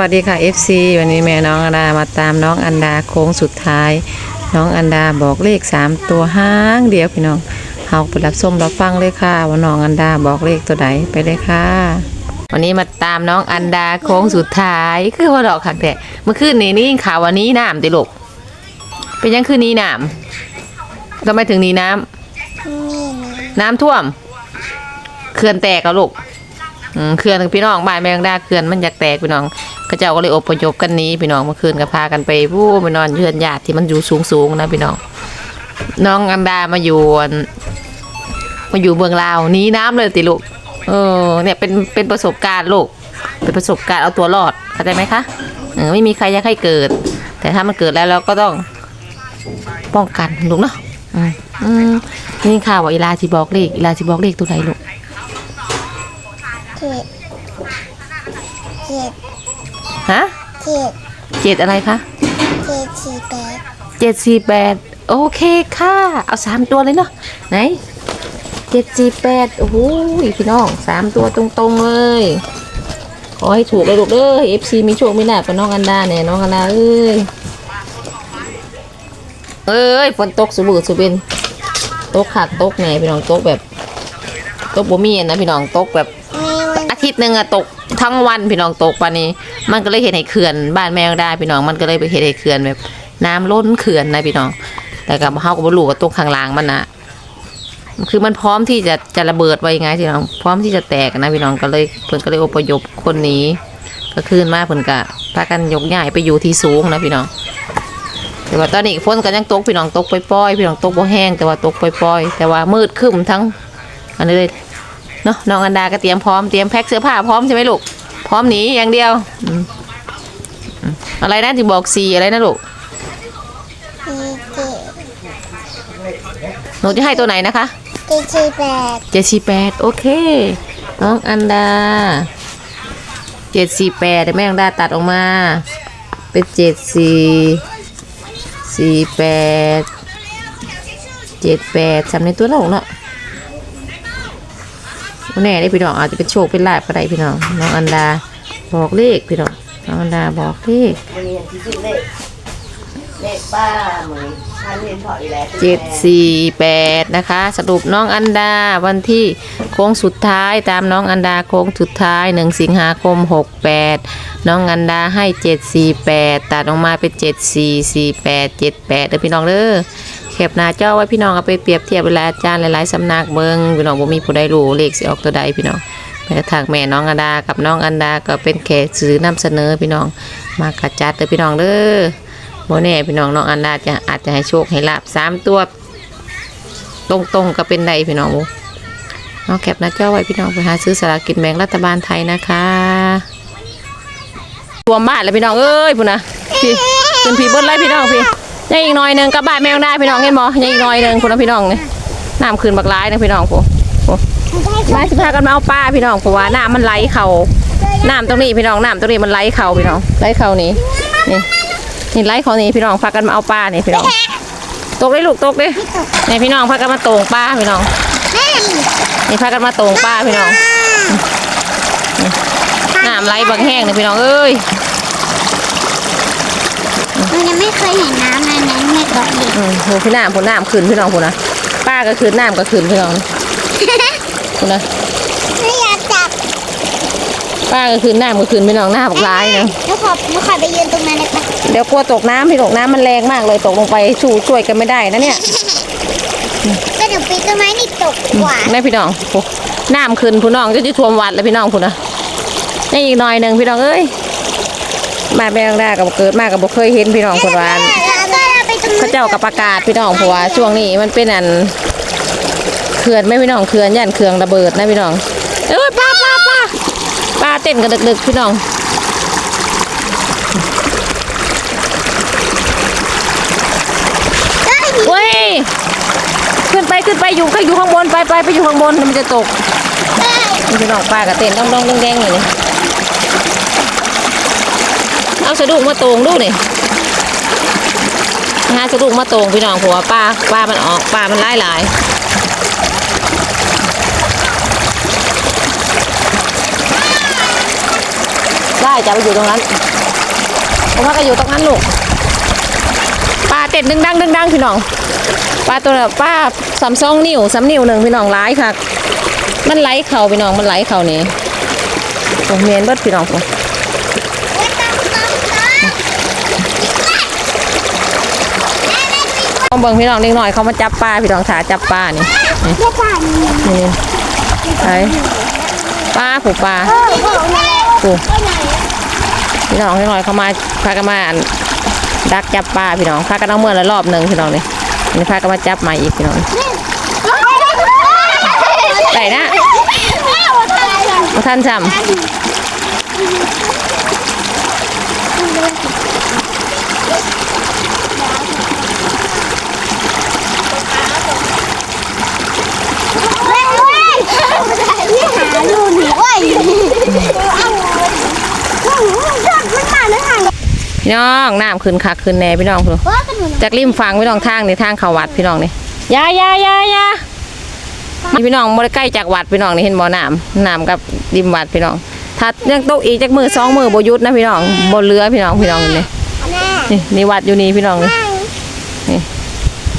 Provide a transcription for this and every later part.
วัสดีค่ะ FC วันนี้แม่น้องอันดามาตามน้องอันดาโค้งสุดท้าย น้องอันดาบอกเลข 3 ตัวห้างเดียวพี่น้องเฮาไปรับส้มรับฟังเลยค่ะ ว่าน้องอันดาบอกเลขตัวไหนไปเลยค่ะ วันนี้มาตามน้องอันดาโค้งสุดท้ายคือว่าดอกคักแต่เมื่อคืนนี้นี่ข่าววันนี้น้ำติลูกเป็นยังคืนนี้น้ำทำไมถึงนี้น้ำน้ำท่วมเขื่อนแตกแล้วลูกเขื่อนพี่น้องบ้านแมงดาเขื่อนมันอยากแตกพี่น้อง ก็เจ้าก็เลยอพยพกันหนี้พี่น้องเมื่อคืนก็พากันไปผู้ไปนอนเยือนญาติที่มันอยู่สูงสูงๆนะพี่น้อง น้องอันดามาอยู่อันมาอยู่เมืองลาวหนี้น้ำเลยติลูกเออเนี่ยเป็นเป็นประสบการณ์ลูกเป็นประสบการณ์เอาตัวรอดเข้าใจไหมคะเออไม่มีใครอยากให้เกิด แต่ถ้ามันเกิดแล้วเราก็ต้องป้องกันลูกเนาะอืมนี่ข่าวว่าอีลาที่บอกเลขอีลาที่บอกเลขตัวไหนลูกเจ็ด ฮะเจ็ดเจ็ดอะไรคะเจ็ดสี่แปดเจ็ดสี่แปดโอเคค่ะ เอาสามตัวเลยเนาะไหนเจ็ดสี่แปดโอ้โหพี่น้องสามตัวตรงๆเลยขอให้ถูกเลยลูกเด้อเอฟซีมีโชคมีลาภกับน้องอันดาเนี่ยน้องอันดาเอ้ยเอ้ยฝนตกสุบุสุบินตกขาดตกแหน่พี่น้องตกแบบ ตกบ่มีอะนะพี่น้องตกแบบแม่วันอาทิตย์หนึ่งอะตก ทั้งวันพี่น้องตกปานี้ มันก็เลยเห็นให้เขื่อนบ้านแมวได้พี่น้องมันก็เลยไปเห็นให้เขื่อนแบบ น้ำล้นเขื่อนนะพี่น้อง แต่กับเฮาก็บ่รู้ว่าตกข้างล่างมันนะคือมันพร้อมที่จะจะระเบิดไว้ยังไงพี่น้องพร้อมที่จะแตกนะพี่น้องก็เลยเพิ่นก็เลยอพยพคนหนี้ ก็คืนมาเพิ่นก็พากันยกย้ายไปอยู่ที่สูงนะพี่น้องแต่ว่าตอนนี้ฝนก็ยังตกพี่น้องตกปล่อยๆพี่น้องตกบ่แห้งแต่ว่าตกปล่อยๆแต่ว่ามืดครึ้มทั้งอันนี้เลย เนาะน้องอันดาก็เตรียมพร้อมเตรียมแพ็คเสื้อผ้าพร้อมใช่ไหมลูก พร้อมหนีอย่างเดียวอืมอืมอะไรนะที่บอกสีอะไรนะลูกสี่เจ็ดหนูจะให้ตัวไหนนะคะ เจ็ดสี่แปดเจ็ดสี่แปดโอเค น้องอันดาเจ็ดสี่แปดแม่อันดาตัดออกมา เป็นเจ็ดสี่สี่แปดเจ็ดแปดจำในตัวเราเนาะบ่ แน่ได้พี่น้องอาจจะเป็นโชคเป็นลาบก็ได้พี่น้องน้องอันดาบอกเลขพี่น้องน้องอันดาบอกเลขเลขป้าเหมือนท่านเรียนพออีแล้วเจ็ดสี่แปดนะคะ สรุปน้องอันดาวันที่โค้งสุดท้ายตามน้องอันดาโค้งสุดท้ายหนึ่งสิงหาคมหกแปดน้องอันดาให้เจ็ดสี่แปดตัดออกมาเป็นเจ็ดสี่สี่แปดเจ็ดแปดเด้อพี่น้องเด้อแคปหน้าจอไว้พี่น้องเอาไปเปรียบเทียบเวลาอาจารย์หลายๆสำนักเบิงพี่น้องบ่มีผู้ใดรู้เลขสิออกตัวใดพี่น้องแม้กระทั่งแม่น้องอันดากับน้องอันดาก็เป็นแค่สื่อนำเสนอพี่น้อง มากระจัดเด้อพี่น้องเด้อโมแน่พี่น้องน้องอันดาจะอาจจะให้โชคให้ลาบสามตัว ตรงๆก็เป็นใดพี่น้องน้องแคปหน้าจอไว้พี่น้องไปหาซื้อสลากกินแบ่งรัฐบาลไทยนะคะรวมบ้านแล้วพี่น้องเอ้ยพุ่นนะพี่เป็นพี่เบิ้ลไล่พี่น้องพี่ ยังอีกหน่อยหนึ่งกลับบานแมวได้พี่น้องเห็นบ่ยังอีกหน่อยหนึ่งพุ่นนะพี่น้องนี่น้ำคืนบักร้ายนะพี่น้องผมมาสิพากันมาเอาป้าพี่น้องเพราะว่าน้ำมันไหลเข่าน้ำตรงนี้พี่น้องน้ำตรงนี้มันไหลเข่าพี่น้องไหลเข่านี่นี่นี่ไล่เข่านี่พี่น้องพากันมาเอาปลานี่พี่น้องตกเลยลูกตกเลยนี่พี่น้องพากันมาโตงปลาพี่น้องนี่พากันมาโตงปลาพี่น้องน้ำไหลบางแห้งนี่พี่น้องเอ้ย ไม่เคยเห็นน้ำในนั้นแม่ก่อนดิอืมโหพี่น้ำผลน้ำขึ้นพี่น้องผลนะป้าก็ขึ้นน้ำก็ขึ้นพี่น้องผลนะไม่อยากจับป้าก็ขึ้นน้ำก็ขึ้นพี่น้องหน้าบอกร้ายนะแล้วขอแล้วขอไปยืนตรงนั้นได้ปะเดี๋ยวกลัวตกน้ำพี่ตกน้ำมันแรงมากเลยตกลงไปชูช่วยกันไม่ได้นะเนี่ยก็เดี๋ยวปีนต้นไม้นี่ตกกว่าแม่พี่น้องโอ้น้ำขึ้นพี่น้องก็จะท่วมวัดแล้วพี่น้องคุณนะนี่อีกหน่อยหนึ่งพี่น้องเอ้ย มาแม่งได้กับเกิดมากกับบ่เคยเห็นพี่น้องคนวานเราเจ้ากับประกาศพี่น้องเพราะว่าช่วงนี้มันเป็นอันเขื่อนไม่พี่น้องเขื่อนย่านเขื่องระเบิดนะพี่น้องเอ้ยป้าป้าป้าป้าเต้นกันดึกๆพี่น้องเว้ยขึ้นไปขึ้นไปอยู่ก็อยู่ข้างบนไปไปไปอยู่ข้างบนมันจะตกพี่น้องป้ากับเต้นต้องต้องแดงๆอยู่นี่ เอาสะดุ้งมาตรงดูนี่หาสะดุ้งมาตรงพี่น้องผัวป้าป้ามันออกป้ามันไล่หลายได้จะไปอยู่ตรงนั้นผมว่าก็อยู่ตรงนั้นลูกปลาเต็ดดึงดังดึงดังพี่น้องปลาตัวน่ะปลาสามซองนิ้วสามนิ้วหนึ่งพี่น้องร้ายค่ะ มันไหลเข่าพี่น้องมันไหลเข่านี่โอ้เมียนเบิดพี่น้องผมไม่ต้องต้อง ต้องเบิ่งพี่น้องเล็กน้อยเขามาจับปลาพี่น้องถาจับปลานี่นี่ไปปลาผูกปลาผูไปไหนพี่น้องเล็กน้อยเขามาพากันมาดักจับปลาพี่น้องพากันเอาเมื่อละรอบหนึ่งพี่น้องนี่นนี้พากันมาจับใหม่อีกพี่น้องได้นะมาท่านจำ เว้ยเว้ยนี่หาดูหนิเว้ยเอาจอดมันมาแล้วห่าง พี่น้องน้ำขึ้นคักขึ้นแน่พี่น้องพี่น้องว่ากันหนูจากริมฝั่งพี่น้องทางในทางเขาวัดพี่น้องนี่อยาอยาอยาอยานี่พี่น้องบ่ได้ใกล้จากวัดพี่น้องนี่เห็นบ่น้ำน้ำกับริมวัดพี่น้อง ถ้ายังตกอีกจากมือสองมือบ่หยุดนะพี่น้องบ่เรือพี่น้องพี่น้องนี่แม่นี่นี่วัดอยู่นี่พี่น้องนี่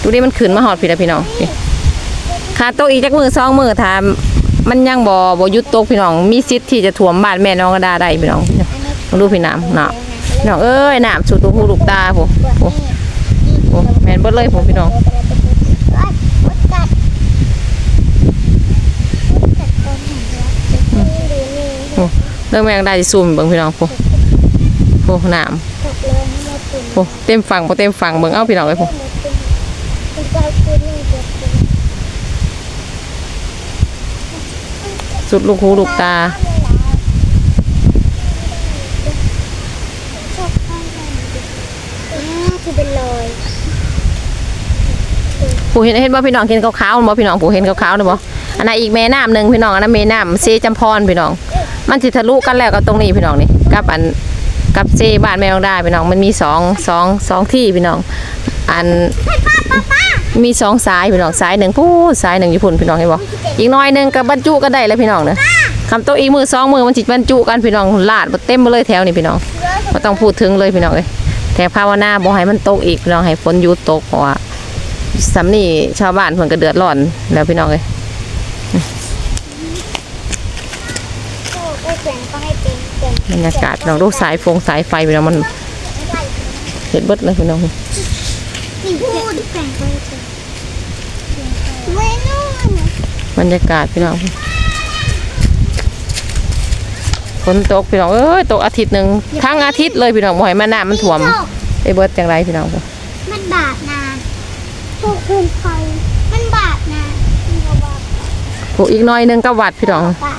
ดูนี่มันขึ้นมาหอดพี่ละพี่น้องนี่ขาตกอีกจากมือสองมือถามมันยังบ่บ่หยุดตกพี่น้อง มีสิทธิ์ที่จะท่วมบ้านแม่น้องกระดาได้พี่น้องมาดูพี่น้ำเนาะพี่ น้องเอ้ยน้ำสุดตัวหูลูกตาผมโอ้โหแม่นเบิดเลยผมพี่น้องกัดกัดตัวหนูแล้วดูนี่โอ้เรื่องแมงได้สิซูมเบิ่งพี่น้องโอ้โหน้ตกเลยไม่มาตุ่มำโอ้เต็มฝั่งบ่เต็มฝั่งเบิ่งเอาพี่น้องเอ้ยผมเป็นเจ้าคือนี่เด็กเป็นสุดลูกหูลูกตา ชอบข้างในที่เป็นรอย ผู้เห็นเห็นบ่พี่น้องเห็นขาวๆบ่พี่น้องผู้เห็นขาวๆเด้อบ่อันนั้นอีกแม่น้ำหนึ่งพี่น้องอันนั้นแม่น้ำเซจำพรพี่น้อง มันสิทะลุกันแล้วกับตรงนี้พี่น้องนี่กับอันกับเซบ้านแม่น้องได้พี่น้องมันมีสองสองสองที่พี่น้อง อันมีสองสายพี่น้องสายหนึ่งพูดสายหนึ่งอยู่พุ่นพี่น้องเห็นบ่อีกน้อยหนึ่งก็บบรรจุกันได้แล้วพี่น้องเด้อคำโตอีกมือสองมือมันสิตบรรจุกันพี่น้องลาดเต็มไปเลยแถวนี้พี่น้องบ่ต้องพูดถึงเลยพี่น้องเอ้ยแต่ภาวนาบ่ให้มันตกอีกพี่น้องให้ฝนยุดตกเพราะว่า สำนี่ชาวบ้านเพิ่นก็เดือดร้อนแล้วพี่น้องเอ้ยโอ้ก็แสงต้องให้เป็นเป็นบรรยากาศน้องลูกสายฟงสายไฟพี่น้องมันเห็ดเบิดเลยพี่น้องม่นู่นบรรยากาศพี่น้องฝนตกพี่น้องเอ้ยตกอาทิตย์หนึ่งทั้งอาทิตย์เลยพี่น้องบ่ให้มาน้ำมันท่วมไอ้เบิดจังไรพี่น้องมันบาดนา นพวกคืนไฟมันบาดนะมันก็บาดผูอีกหน้อยหนึงก็วัดพี่น้อง บาด